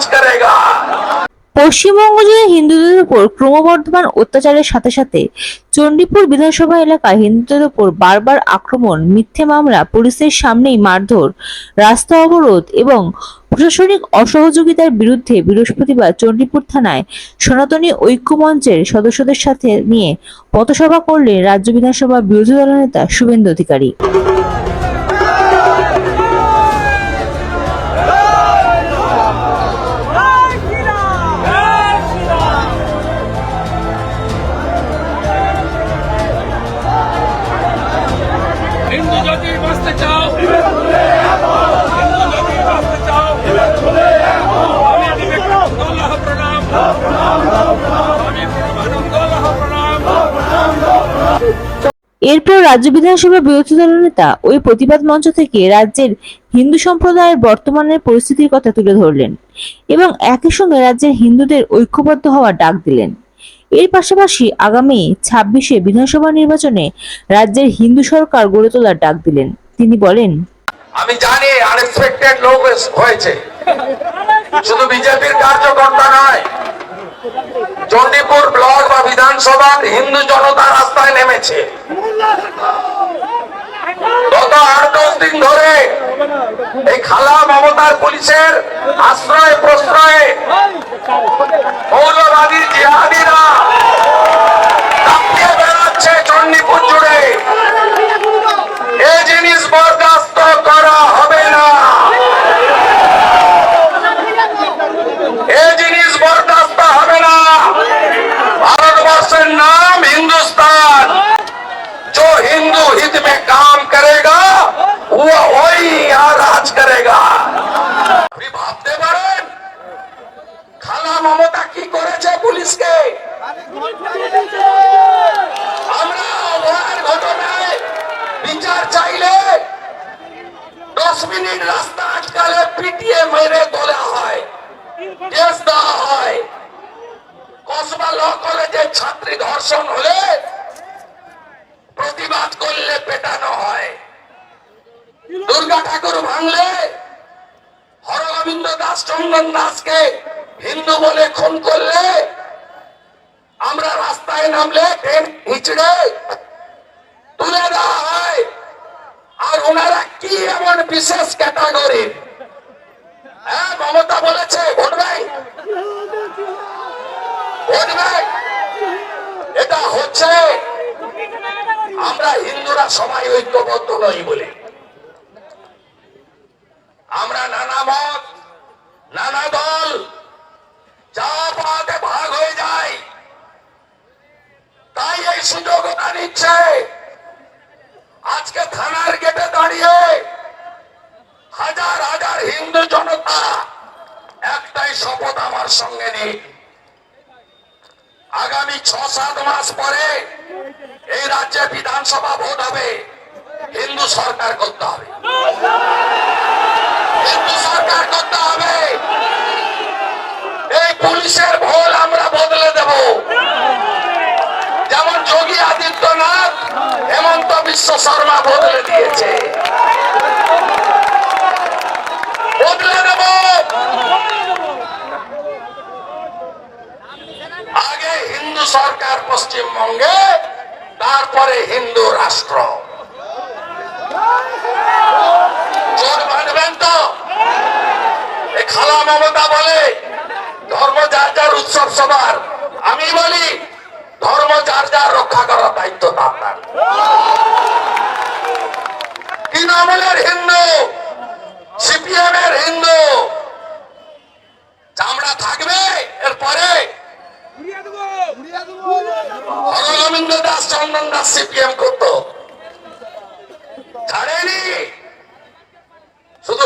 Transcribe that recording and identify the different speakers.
Speaker 1: राज करेगा
Speaker 2: পশ্চিমবঙ্গ জুড়ে হিন্দুদের উপর ক্রমবর্ধমান অত্যাচারের সাথে সাথে চণ্ডীপুর বিধানসভা এলাকায় হিন্দুদের উপর বারবার আক্রমণ মিথ্যে মামলা পুলিশের সামনেই মারধর রাস্তা অবরোধ এবং প্রশাসনিক অসহযোগিতার বিরুদ্ধে বৃহস্পতিবার চণ্ডীপুর থানায় সনাতনী ঐক্য মঞ্চের সদস্যদের সাথে নিয়ে পথসভা করলেন রাজ্য বিধানসভার বিরোধী দলনেতা শুভেন্দু অধিকারী
Speaker 3: লাহ প্রণাম
Speaker 2: এরপর রাজ্য বিধানসভার বিরোধী দলনেতা ওই প্রতিবাদ মঞ্চ থেকে রাজ্যের হিন্দু সম্প্রদায়ের বর্তমানের পরিস্থিতির কথা তুলে ধরলেন এবং একই সঙ্গে রাজ্যের হিন্দুদের ঐক্যবদ্ধ হওয়ার ডাক দিলেন। এর পাশাপাশি আগামী ছাব্বিশে বিধানসভা নির্বাচনে রাজ্যের হিন্দু সরকার গড়ে তোলার ডাক দিলেন। তিনি বলেন,
Speaker 1: আমি জানি আনএক্সপেক্টেড লোক হয়েছে। শুধু বিজেপির কার্যকর্তা নয় চণ্ডীপুর ব্লক বা বিধানসভার হিন্দু জনতা রাস্তায় নেমেছে। গত আট দশ দিন ধরে মমতার পুলিশের আশ্রয় প্রশ্রয়ে মৌলবাদী জিহাদিরা আটকালে পিটিয়ে মেরে তোলা হয়, কেস দেওয়া হয়। কসবা ল কলেজের ছাত্রী ধর্ষণ হলে প্রতিবাদ করলে পেটানো হয়। দুর্গা ঠাকুর ভাঙলে হরগোবিন্দ দাস চন্দন দাসকে হিন্দু বলে খুন করলে আমরা রাস্তায় নামলে ট্রেন হিচড়ে তুলে দেওয়া ওনারা কি এমন বিশেষ ক্যাটাগরি? হ্যাঁ মমতা বলেছে, ভোট ব্যাংক। ভোট এটা হচ্ছে, আমরা হিন্দুরা সবাই ঐক্যবদ্ধ নই বলে। আমরা নানা মত, নানা সঙ্গে নেই আগামী ছ সাত মাস পরে এই রাজ্যে বিধানসভা ভোট হবে। হিন্দু সরকার করতে হবে হিন্দু সরকার করতে হবে এই পুলিশের ভোল আমরা বদলে দেব যেমন যোগী আদিত্যনাথ হেমন্ত বিশ্ব শর্মা বদলে দিয়েছে বদলে দেব আগে হিন্দু সরকার পশ্চিমবঙ্গে, তারপরে হিন্দু রাষ্ট্র। জোর তো? খালা মমতা বলে, ধর্ম যার যার উৎসব সবার। আমি বলি, ধর্ম যার যার রক্ষা করার দায়িত্ব আপনার তৃণমূলের হিন্দু সিপিএম এর হিন্দু চামড়া থাকবে এরপরে হরগোবিন্দ দাস চন্দন দাস সিপিএম করতো ছাড়েনি শুধু